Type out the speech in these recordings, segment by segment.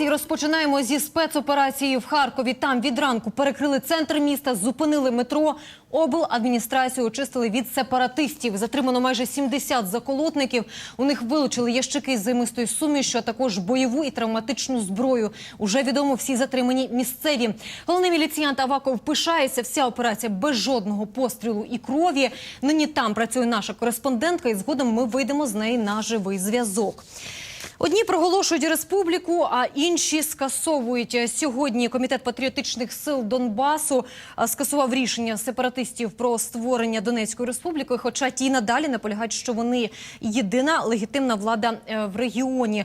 І розпочинаємо зі спецоперації в Харкові. Там від ранку перекрили центр міста, зупинили метро. Обладміністрацію очистили від сепаратистів. Затримано майже 70 заколотників. У них вилучили ящики з займистою сумішю, а також бойову і травматичну зброю. Уже відомо всі затримані місцеві. Головний міліціянт Аваков пишається. Вся операція без жодного пострілу і крові. Нині там працює наша кореспондентка, і згодом ми вийдемо з неї на живий зв'язок. Одні проголошують республіку, а інші скасовують сьогодні. Комітет патріотичних сил Донбасу скасував рішення сепаратистів про створення Донецької республіки. Хоча ті надалі наполягають, що вони єдина легітимна влада е, в регіоні.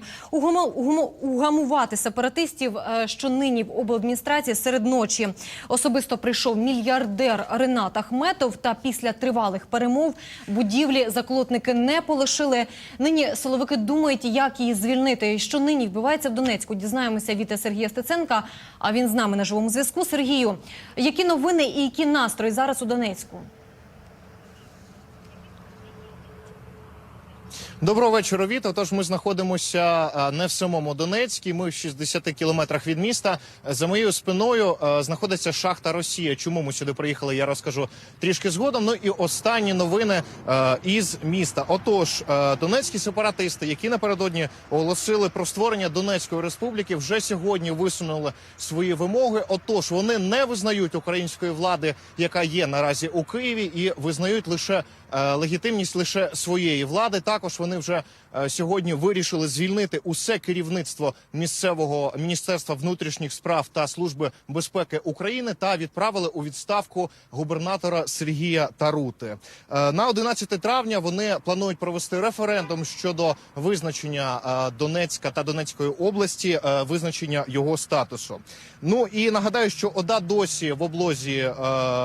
Угамувати сепаратистів, е, що нині в обладміністрації серед ночі особисто прийшов мільярдер Ренат Ахметов. Та після тривалих перемов будівлі заколотники не полишили. Нині силовики думають, як її звільнити. І Що нині вбивається в Донецьку? Дізнаємося від Сергія Стеценка. А він з нами на живому зв'язку. Сергію, які новини і які настрої зараз у Донецьку? Доброго вечора, Віта. Тож ми знаходимося е, не в самому Донецькій. Ми в 60 кілометрах від міста. За моєю спиною е, знаходиться шахта Росія. Чому ми сюди приїхали? Я розкажу трішки згодом. Ну і останні новини е, із міста. Отож, донецькі сепаратисти, які напередодні оголосили про створення Донецької республіки, вже сьогодні висунули свої вимоги. Отож, вони не визнають української влади, яка є наразі у Києві, і визнають лише легітимність лише своєї влади. Також вони вже е, сьогодні вирішили звільнити усе керівництво місцевого міністерства внутрішніх справ та служби безпеки України та відправили у відставку губернатора Сергія Тарути. Е, На 11 травня вони планують провести референдум щодо визначення е, Донецька та Донецької області, е, визначення його статусу. Ну і нагадаю, що ОДА досі в облозі е,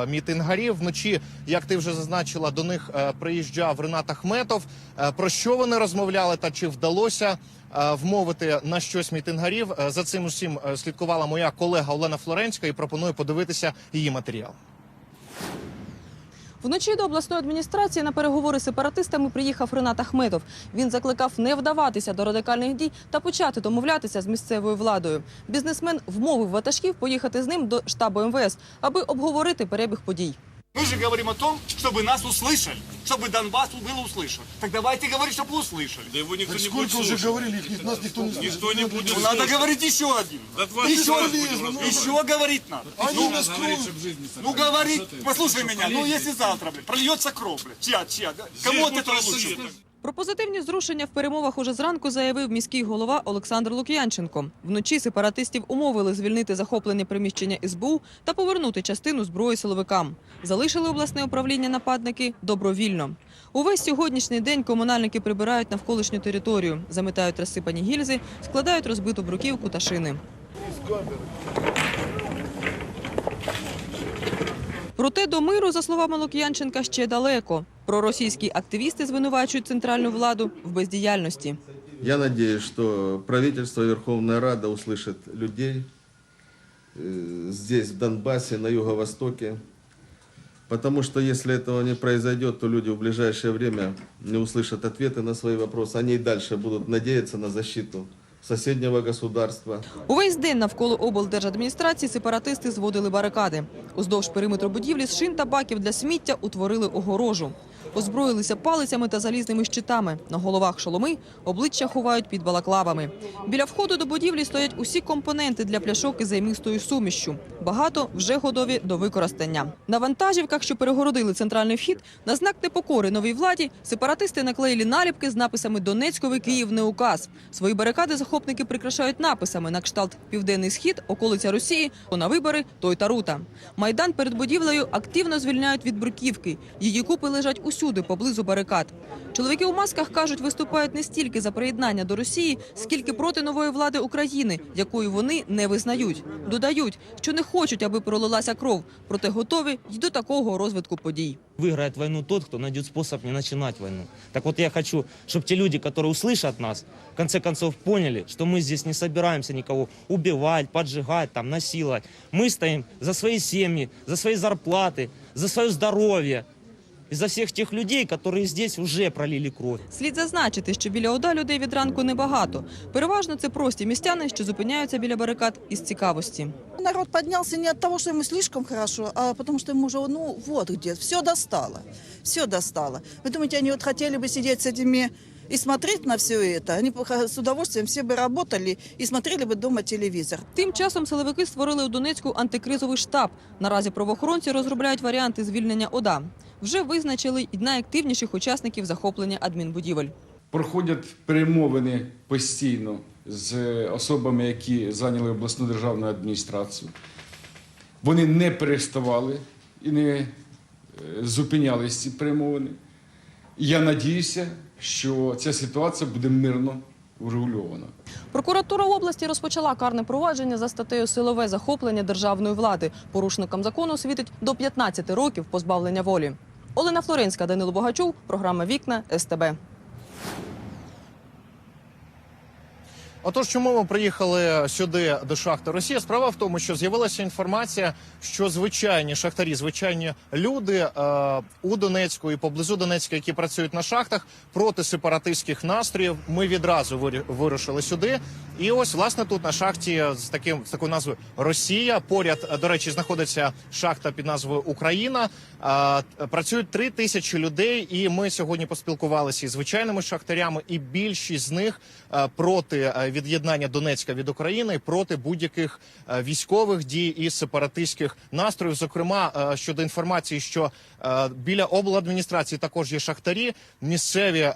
мітингарів вночі, як ти вже зазначила, до них е, приїжджав Ренат Ахметов. Е, Про що вони розмовляли та чи вдалося е, вмовити на щось мітингарів? Е, За цим усім е, слідкувала моя колега Олена Флоренська і пропоную подивитися її матеріал. Вночі до обласної адміністрації на переговори з сепаратистами приїхав Ренат Ахметов. Він закликав не вдаватися до радикальних дій та почати домовлятися з місцевою владою. Бізнесмен вмовив ватажків поїхати з ним до штабу МВС, аби обговорити перебіг подій. Мы же говорим о том, чтобы нас услышали, чтобы Донбасс был услышан. Так давайте говорить, чтобы услышали. Да его никто Так не сколько будет уже слушать. говорили, их, нас никто не слышит. Никто не будет Ну, надо слушать. говорить еще один. Да два еще, раз будем разговаривать. еще говорить надо. Они Ну, нас Говорит, кроют. чтоб жизнь не ну сохранить. говорить, Что ты? послушай Что, меня, ну коллеги? если завтра, блин, прольется кровь, блин, чья, чья, да? Здесь кому от будет этого Россия, лучше? Про позитивні зрушення в перемовах уже зранку заявив міський голова Олександр Лук'янченко. Вночі сепаратистів умовили звільнити захоплені приміщення СБУ та повернути частину зброї силовикам. Залишили обласне управління нападники добровільно. Увесь сьогоднішній день комунальники прибирають навколишню територію, замітають розсипані гільзи, складають розбиту бруківку та шини. Проте до миру, за словами Лук'янченка, ще далеко. Проросійські активісти звинувачують центральну владу в бездіяльності. Я надеюсь, что правительство и Верховная Рада услышат людей э, здесь, в Донбассе, на Юго-Востоке. Потому что если этого не произойдет, то люди в ближайшее время не услышат ответы на свои вопросы. Они и дальше будут надеяться на защиту соседнего государства. Увесь день навколо облдержадміністрації сепаратисти зводили барикади. Уздовж периметру будівлі з шин та баків для сміття утворили огорожу. Озброїлися палицями та залізними щитами. На головах шоломи, обличчя ховають під балаклавами. Біля входу до будівлі стоять усі компоненти для пляшок із займистою сумішчю. Багато вже готові до використання. На вантажівках, що перегородили центральний вхід, на знак непокори новій владі сепаратисти наклеїли наліпки з написами «Донецьковий Київ не указ». Свої барикади захопники прикрашають написами на кшталт «Південний схід», «Околиця Росії», «То на вибори», «Той та рута». Майдан перед будівлею активно звільняють від бруківки. Її купи лежать усюди поблизу барикад. Чоловіки у масках кажуть, виступають не стільки за приєднання до Росії, скільки проти нової влади України, якою вони не визнають. Додають, що не хочуть, аби пролилася кров, проте готові й до такого розвитку подій. Выиграет войну тот, кто найдет способ не начинать войну. Так вот я хочу, чтобы те люди, которые услышат нас, в конце концов поняли, что мы здесь не собираемся никого убивать, поджигать, там, насиловать. Мы стоим за свои семьи, за свои зарплаты, за свое здоровье. из-за всех тех людей, которые здесь уже пролили кровь. Слід зазначити, що біля ОДА людей від ранку небагато. Переважно це прості містяни, що зупиняються біля барикад із цікавості. Народ поднялся не от того, что ему слишком хорошо, а потому что ему уже, ну, вот где, все достало, все достало. Вы думаете, они вот хотели бы сидеть с этими и смотреть на все это? Они бы ха- с удовольствием все бы работали и смотрели бы дома телевизор. Тим часом силовики створили у Донецьку антикризовий штаб. Наразі правоохоронці розробляють варіанти звільнення ОДА. Вже визначили і найактивніших учасників захоплення адмінбудівель. Проходять перемовини постійно з особами, які зайняли обласну державну адміністрацію. Вони не переставали і не е, зупинялись ці перемовини. Я надіюся, що ця ситуація буде мирно урегульована. Прокуратура області розпочала карне провадження за статтею силове захоплення державної влади. Порушникам закону світить до 15 років позбавлення волі. Олена Флоренська, Данило Богачов, програма Вікна СТБ. Отож, чому ми приїхали сюди до шахти Росія? Справа в тому, що з'явилася інформація, що звичайні шахтарі, звичайні люди е, у Донецьку і поблизу Донецька, які працюють на шахтах проти сепаратистських настроїв. Ми відразу вирушили сюди. І ось власне тут на шахті з таким з такою назвою Росія. Поряд е, до речі, знаходиться шахта під назвою Україна. Е, працюють три тисячі людей, і ми сьогодні поспілкувалися із звичайними шахтарями, і більшість з них е, проти е, від'єднання Донецька від України, проти будь-яких е, військових дій і сепаратистських настроїв. Зокрема, е, щодо інформації, що е, біля обладміністрації також є шахтарі, місцеві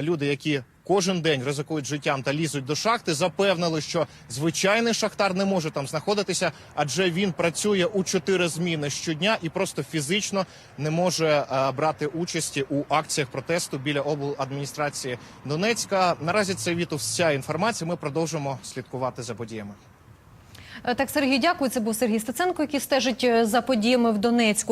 люди, які кожен день ризикують життям та лізуть до шахти, запевнили, що звичайний шахтар не може там знаходитися, адже він працює у чотири зміни щодня і просто фізично не може е, брати участі у акціях протесту біля обладміністрації Донецька. Наразі це Віту вся інформація. Ми продовжимо слідкувати за подіями. Е, Так, Сергій, дякую. Це був Сергій Стеценко, який стежить е, за подіями в Донецьку.